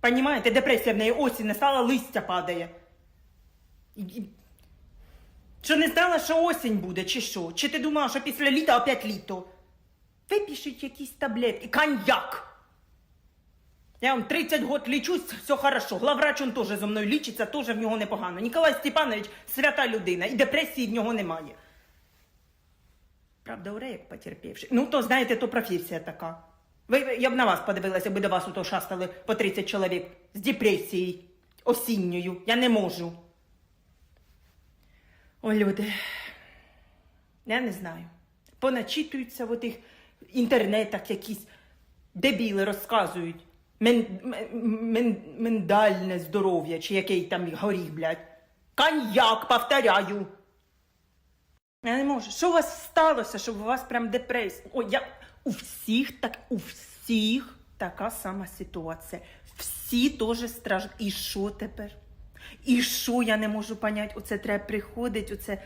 Понімаєте, депресія в неї осінь не стала, листя падає. Що не знала, що осінь буде, чи що? Чи ти думала, що після літа опять літо? Випишіть якісь таблетки, коньяк. Я вам 30 год лічусь, все хорошо. Главврач он теж зо мною лічиться, теж в нього непогано. Ніколай Степанович свята людина, і депресії в нього немає. Правда, урек потерпівши. Ну, то знаєте, то професія така. Ви, я б на вас подивилася, якби до вас ото шастали по 30 чоловік з депресією осінньою. Я не можу. Ой, люди. Я не знаю. Поначитуються в отих інтернетах якісь дебіли розказують. Мен, мен, мендальне здоров'я, чи який там горіх, блядь. Коньяк, повторяю. Я не можу. Що у вас сталося, щоб у вас прям депресія? О, я у всіх так, у всіх така сама ситуація. Всі теж страждають. І що тепер? І що я не можу поняти? Оце треба приходить, оце